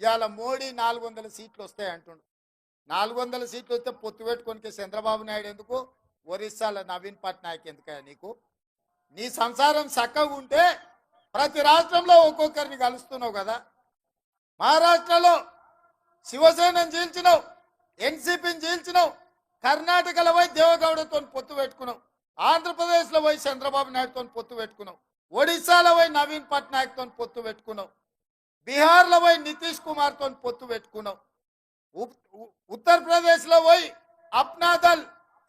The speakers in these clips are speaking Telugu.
ఇవాళ మోడీ నాలుగు వందల సీట్లు వస్తాయి అంటుండు. నాలుగు వందల సీట్లు వస్తే పొత్తు పెట్టుకోనికి చంద్రబాబు నాయుడు ఎందుకు? ఒరిస్సాలో నవీన్ పట్నాయక్ ఎందుకయ్యా నీకు? నీ సంసారం చక్కగా ఉంటే ప్రతి రాష్ట్రంలో ఒక్కొక్కరిని కలుస్తున్నావు కదా. మహారాష్ట్రలో శివసేనను చీల్చినావు ఎన్సీపీని చీల్చినావు కర్ణాటకలో పోయి దేవగౌడతో పొత్తు పెట్టుకున్నావు ఆంధ్రప్రదేశ్లో పోయి చంద్రబాబు నాయుడుతో పొత్తు పెట్టుకున్నావు ఒడిశాలో పోయి నవీన్ పట్నాయక్తో పొత్తు పెట్టుకున్నావు. బీహార్లో పోయి నితీష్ కుమార్తో పొత్తు పెట్టుకున్నావు ఉత్తరప్రదేశ్లో పోయి అప్నాదల్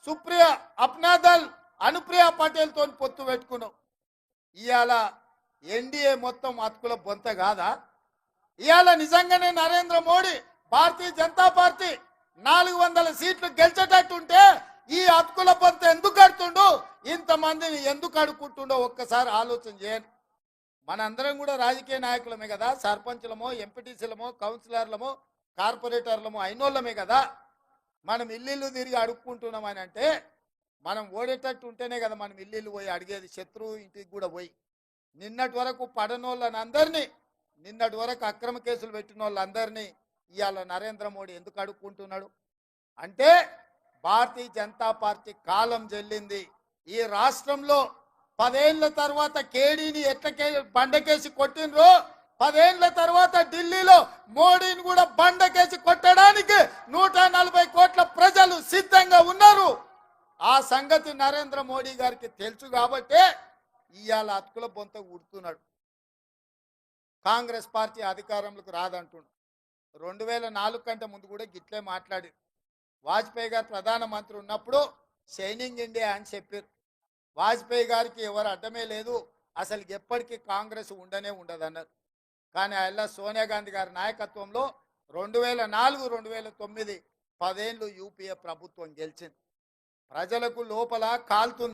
సుప్రియ అప్నాదల్ అనుప్రియ పటేల్తో పొత్తు పెట్టుకున్నావు ఇవాళ ఎన్డీఏ మొత్తం అతుకుల బొంత కాదా? ఇవాళ నిజంగానే నరేంద్ర మోడీ భారతీయ జనతా పార్టీ నాలుగు వందల సీట్లు గెలిచేటట్టుంటే ఈ అతుకుల బొంత ఎందుకు కడుతుండు? ఇంతమందిని ఎందుకు అడుక్కుంటుండో ఒక్కసారి ఆలోచన చేయండి. మనందరం కూడా రాజకీయ నాయకులమే కదా సర్పంచులమో ఎంపీటీసీలమో కౌన్సిలర్లమో కార్పొరేటర్లమో అయినోళ్ళమే కదా. మనం ఇల్లు తిరిగి అడుక్కుంటున్నామని అంటే మనం ఓడేటట్టు ఉంటేనే కదా మనం ఇల్లు పోయి అడిగేది శత్రువు ఇంటికి కూడా పోయి. నిన్నటి వరకు పడనోళ్ళని అందరినీ నిన్నటి వరకు అక్రమ కేసులు పెట్టిన వాళ్ళందరినీ ఇవాళ నరేంద్ర మోడీ ఎందుకు అడుక్కుంటున్నాడు? అంటే భారతీయ జనతా పార్టీ కాలం చెల్లింది ఈ రాష్ట్రంలో పదేళ్ళ తర్వాత కేడీని ఎట్లకే బండకేసి కొట్టినరో పదేళ్ళ తర్వాత ఢిల్లీలో మోడీని కూడా బండకేసి కొట్టడానికి నూట నలభై కోట్ల ప్రజలు సిద్ధంగా ఉన్నారు. ఆ సంగతి నరేంద్ర మోడీ గారికి తెలుసు కాబట్టే ఇవాళ అతుకుల బొంత ఉడుతున్నాడు. కాంగ్రెస్ పార్టీ అధికారంలోకి రాదంటుండు. రెండు వేల నాలుగు కంటే ముందు కూడా గిట్లే మాట్లాడి వాజ్పేయి గారు ప్రధానమంత్రి ఉన్నప్పుడు సైనింగ్ ఇండియా అని చెప్పారు. వాజ్పేయి గారికి ఎవరు అడ్డమే లేదు. అసలు ఎప్పటికీ కాంగ్రెస్ ఉండనే ఉండదన్నారు. కానీ అలా సోనియా గాంధీ గారి నాయకత్వంలో రెండు వేల నాలుగు రెండు వేల తొమ్మిది పదేళ్ళు యూపీఏ ప్రభుత్వం గెలిచింది. ప్రజలకు లోపల కాలుతుంది